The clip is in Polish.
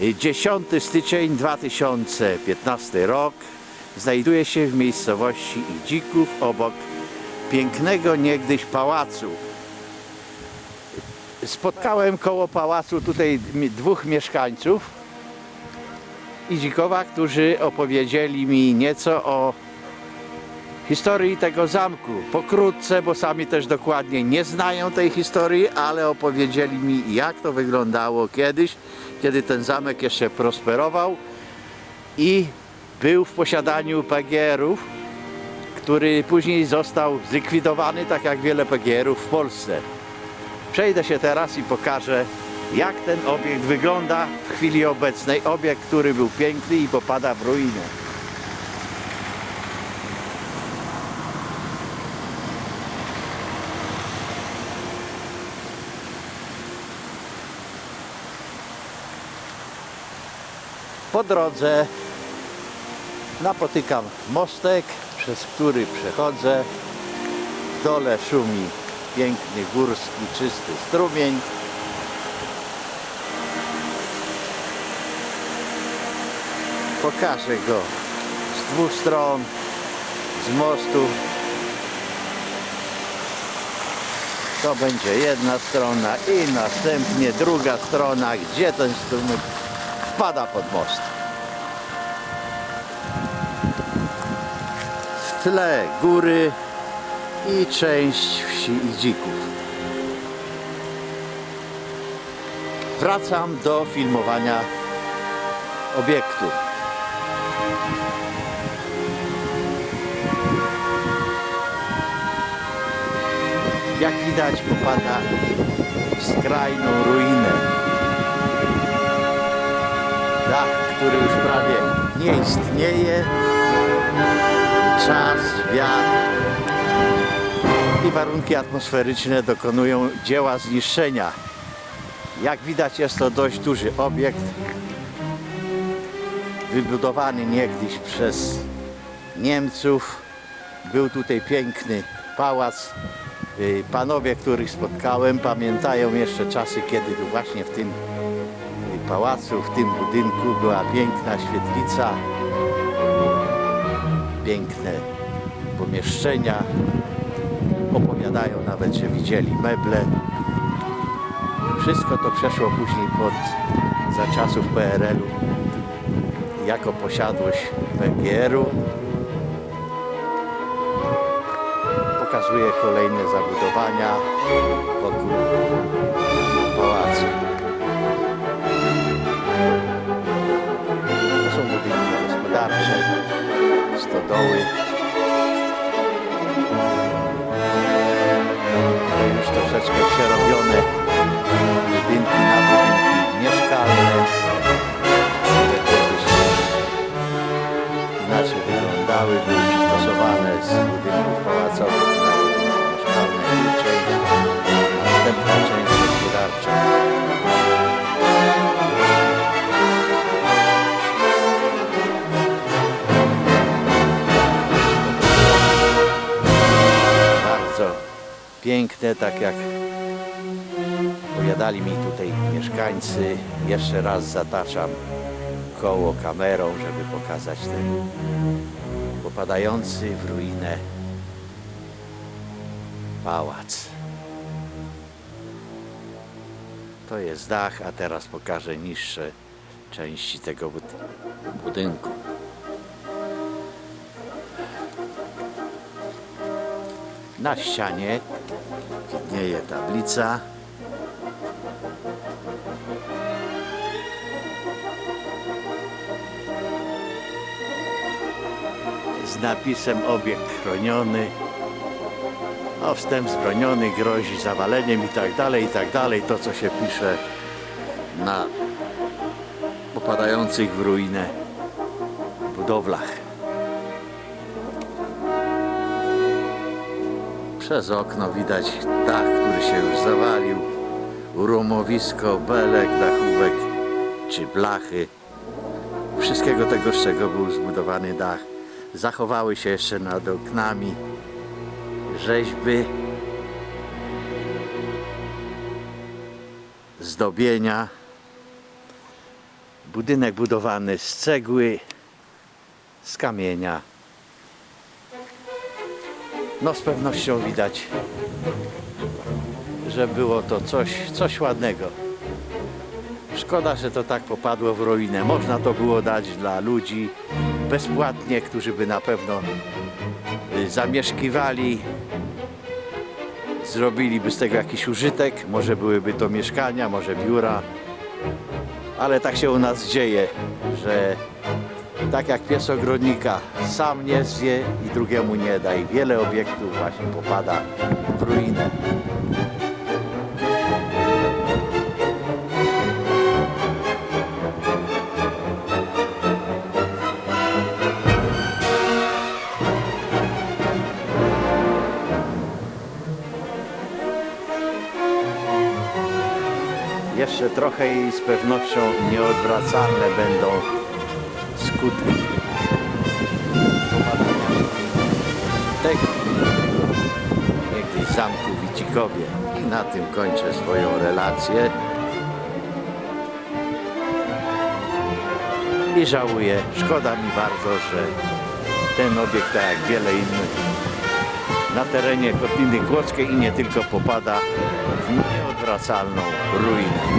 10 styczeń 2015 rok. Znajduję się w miejscowości Idzików obok pięknego niegdyś pałacu. Spotkałem koło pałacu tutaj dwóch mieszkańców Idzikowa, którzy opowiedzieli mi nieco o historii tego zamku. Pokrótce, bo sami też dokładnie nie znają tej historii, ale opowiedzieli mi jak to wyglądało kiedyś, kiedy ten zamek jeszcze prosperował i był w posiadaniu PGR-ów, który później został zlikwidowany, tak jak wiele PGR-ów w Polsce. Przejdę się teraz i pokażę, jak ten obiekt wygląda w chwili obecnej. Obiekt, który był piękny i popada w ruinę. Po drodze napotykam mostek, przez który przechodzę. W dole szumi piękny górski, czysty strumień. Pokażę go z dwóch stron, z mostu. To będzie jedna strona i następnie druga strona, gdzie ten strumyk wpada pod most. W tle góry i część wsi i dzików. Wracam do filmowania obiektu. Jak widać popada w skrajną ruinę. Dach, który już prawie nie istnieje. Czas, wiatr i warunki atmosferyczne dokonują dzieła zniszczenia. Jak widać jest to dość duży obiekt wybudowany niegdyś przez Niemców. Był tutaj piękny pałac. Y, Panowie, których spotkałem, pamiętają jeszcze czasy, kiedy tu właśnie w tym pałacu, w tym budynku była piękna świetlica, piękne pomieszczenia. Opowiadają nawet, że widzieli meble. Wszystko to przeszło później pod, za czasów PRL-u jako posiadłość PGR-u. Pokazuje kolejne zabudowania wokół pałacu. To są budynki gospodarcze, stodoły. To już troszeczkę przerobione budynki na budynki mieszkalne. Tak jak opowiadali mi tutaj mieszkańcy. Jeszcze raz zataczam koło kamerą, żeby pokazać ten popadający w ruinę pałac. To jest dach, a teraz pokażę niższe części tego bud- budynku. Na ścianie widnieje tablica z napisem obiekt chroniony. O, wstęp zbroniony grozi zawaleniem i tak dalej, i tak dalej. To, co się pisze na popadających w ruinę budowlach. Przez okno widać dach, który się już zawalił. Urumowisko, belek, dachówek czy blachy. Wszystkiego tego, z czego był zbudowany dach. Zachowały się jeszcze nad oknami rzeźby, zdobienia. Budynek budowany z cegły, z kamienia. No z pewnością widać, że było to coś, coś ładnego. Szkoda, że to tak popadło w ruinę. Można to było dać dla ludzi bezpłatnie, którzy by na pewno y, zamieszkiwali, zrobiliby z tego jakiś użytek. Może byłyby to mieszkania, może biura. Ale tak się u nas dzieje, że tak jak pies ogrodnika, sam nie zje i drugiemu nie da. I wiele obiektów właśnie popada w ruinę. Jeszcze trochę i z pewnością nieodwracalne będą skutki popadania tego niegdyś zamku Wicikowie. I na tym kończę swoją relację. I żałuję, szkoda mi bardzo, że ten obiekt, tak jak wiele innych, na terenie Kotliny Kłodzkiej i nie tylko popada w nieodwracalną ruinę.